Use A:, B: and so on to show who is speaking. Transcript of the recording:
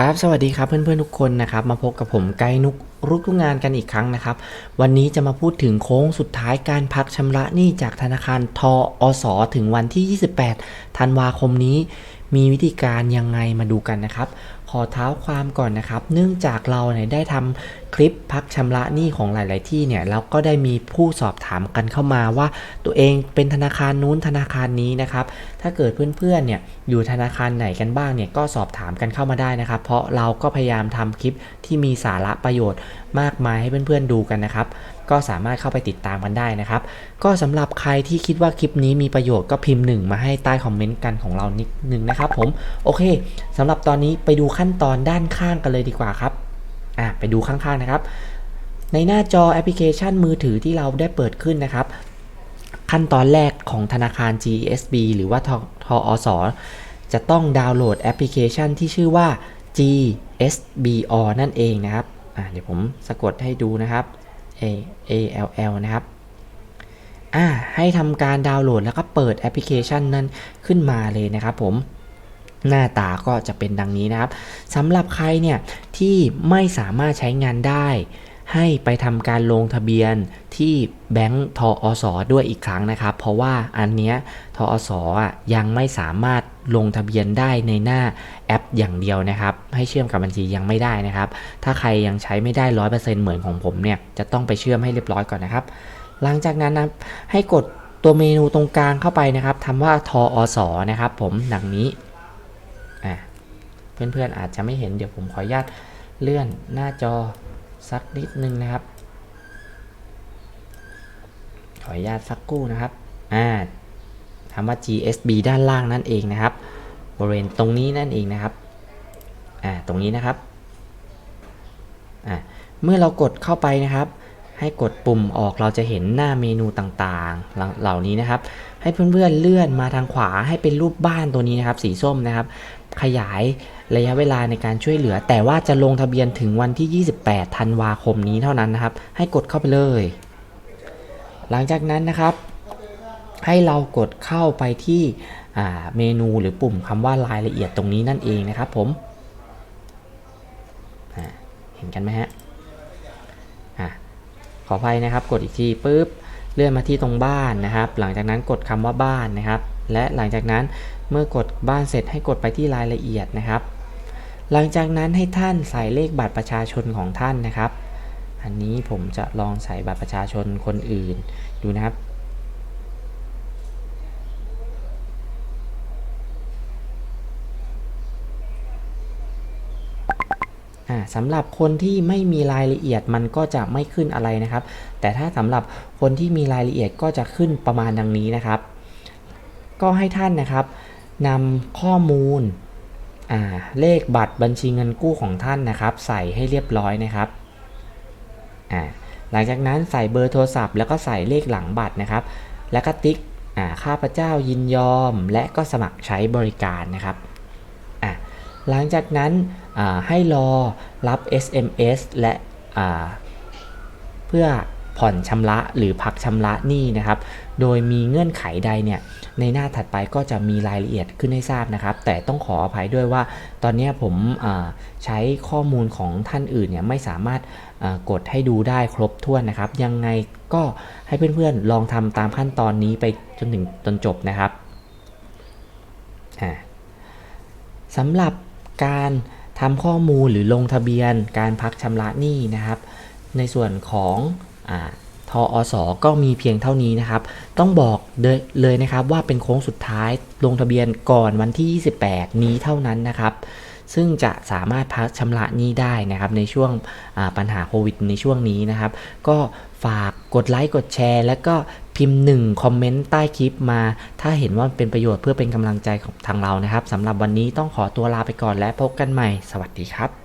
A: ครับ สวัสดีครับเพื่อนๆทุกคนนะครับ มาพบกับผมไกด์นุกรุกทุกงานกันอีกครั้งนะครับ วันนี้จะมาพูดถึงโค้งสุดท้ายการพักชำระหนี้จากธนาคารทออสอถึงวันที่ 28 ธันวาคมนี้ มีวิธีการยังไงมาดูกันนะครับ อเท้าความก่อนนะครับ เนื่องจากเราเนี่ยได้ทำคลิปพักชำระหนี้ของหลาย ๆ ที่เนี่ยแล้วก็ได้มีผู้สอบถามกันเข้ามาว่า ตัวเองเป็นธนาคารนู้นธนาคารนี้นะครับ ถ้าเกิดเพื่อน ๆ เนี่ยอยู่ธนาคารไหนกันบ้างเนี่ยก็สอบถามกันเข้ามาได้นะครับ เพราะเราก็พยายามทำคลิปที่มีสาระประโยชน์ มากมายให้เพื่อนๆดูกันนะครับ ก็สามารถเข้าไปติดตามกันได้นะครับ ก็สำหรับใครที่คิดว่าคลิปนี้มีประโยชน์ก็พิมพ์หนึ่งมาให้ใต้คอมเมนต์กันของเรานิดนึงนะครับผมโอเคสำหรับตอนนี้ไปดูขั้นตอนด้านข้างกันเลยดีกว่าครับอะไปดูข้างๆนะครับ ในหน้าจอแอปพลิเคชันมือถือที่เราได้เปิดขึ้นนะครับ ขั้นตอนแรกของธนาคาร GSB หรือว่าททอสจะต้องดาวน์โหลดแอปพลิเคชันที่ชื่อว่า GSBO นั่นเองนะครับ เดี๋ยวผมสะกดให้ดูนะครับ A A L L นะครับอ่าให้ทำการดาวน์โหลดแล้วก็เปิดแอปพลิเคชันนั้นขึ้นมาเลยนะครับผมหน้าตาก็จะเป็นดังนี้นะครับสำหรับใครเนี่ยที่ไม่สามารถใช้งานได้ ให้ไปทำการลงทะเบียนที่แบงก์ทออสด้วยอีกครั้งนะครับ เพราะว่าอันเนี้ยทออสอะยังไม่สามารถลงทะเบียนได้ในหน้าแอปอย่างเดียวนะครับ ให้เชื่อมกับบัญชียังไม่ได้นะครับ ถ้าใครยังใช้ไม่ได้ร้อยเปอร์เซ็นต์เหมือนของผมเนี่ยจะต้องไปเชื่อมให้เรียบร้อยก่อนนะครับ หลังจากนั้นนะให้กดตัวเมนูตรงกลางเข้าไปนะครับทำว่าทออสอนะครับ ผมดังนี้เพื่อนๆอาจจะไม่เห็นเดี๋ยวผมขออนุญาตเลื่อนหน้าจอ สักนิดนึงนะครับ ขออนุญาตสักครู่นะครับ อ่าคำว่า GSB ด้านล่างนั่นเองนะครับ บริเวณตรงนี้นั่นเองนะครับ อ่า ตรงนี้นะครับ อ่า เมื่อเรากดเข้าไปนะครับ ให้กดปุ่มออกเราจะเห็นหน้าเมนูต่างๆ เหล่านี้นะครับ ให้เพื่อนๆเลื่อนมาทางขวาให้เป็นรูปบ้านตัวนี้นะครับ สีส้มนะครับ ขยายระยะเวลาในการช่วยเหลือ แต่ว่าจะลงทะเบียนถึงวันที่ 28 ธันวาคมนี้เท่านั้นนะครับ ให้กดเข้าไปเลย หลังจากนั้นนะครับ ให้เรากดเข้าไปที่เมนูหรือปุ่มคำว่ารายละเอียดตรงนี้นั่นเองนะครับผมเห็นกันไหมฮะขออภัยนะครับ กดอีกทีปุ๊บเลื่อนมาที่ตรงบ้านนะครับ หลังจากนั้นกดคำว่าบ้านนะครับ และหลังจากนั้นเมื่อกดบ้านเสร็จให้กดไปที่รายละเอียดนะครับ หลังจากนั้นให้ท่านใส่เลขบัตรประชาชนของท่านนะครับ อันนี้ผมจะลองใส่บัตรประชาชนคนอื่นดูนะครับสำหรับคนที่ไม่มีรายละเอียดมันก็จะไม่ขึ้นอะไรนะครับ แต่ถ้าสำหรับคนที่มีรายละเอียดก็จะขึ้นประมาณดังนี้นะครับ ก็ให้ท่านนะครับนำข้อมูลเลขบัตรบัญชีเงินกู้ของท่านนะครับ ใส่ให้เรียบร้อยนะครับหลังจากนั้นใส่เบอร์โทรศัพท์ แล้วก็ใส่เลขหลังบัตรนะครับ แล้วก็ติ๊กอ่าข้าพเจ้ายินยอม และก็สมัครใช้บริการนะครับหลังจากนั้นให้รอรับ SMS และอ่าเพื่อ ผ่อนชำระหรือพักชำระหนี้นะครับ โดยมีเงื่อนไขใดเนี่ยในหน้าถัดไปก็จะมีรายละเอียดขึ้นให้ทราบนะครับ แต่ต้องขออภัยด้วยว่า ตอนนี้ผมใช้ข้อมูลของท่านอื่นเนี่ยไม่สามารถกดให้ดูได้ครบถ้วนนะครับ ยังไงก็ให้เพื่อนๆลองทำตามขั้นตอนนี้ไปจนถึงจนจบนะครับสำหรับการทำข้อมูลหรือลงทะเบียนการพักชำระหนี้นะครับ ในส่วนของ อาทอสก็มีเพียงเท่านี้นะครับ ต้องบอกเลยนะครับว่าเป็นโค้งสุดท้ายลงทะเบียนก่อนวันที่ 28 นี้เท่านั้นนะครับ ซึ่งจะสามารถพักชำระหนี้ได้นะครับในช่วงปัญหาโควิดในช่วงนี้นะครับ ก็ฝากกดไลค์กดแชร์ แล้วก็พิมพ์หนึ่งคอมเมนต์ใต้คลิปมา ถ้าเห็นว่าเป็นประโยชน์เพื่อเป็นกำลังใจของทางเรานะครับสำหรับวันนี้ต้องขอตัวลาไปก่อนและพบกันใหม่ สวัสดีครับ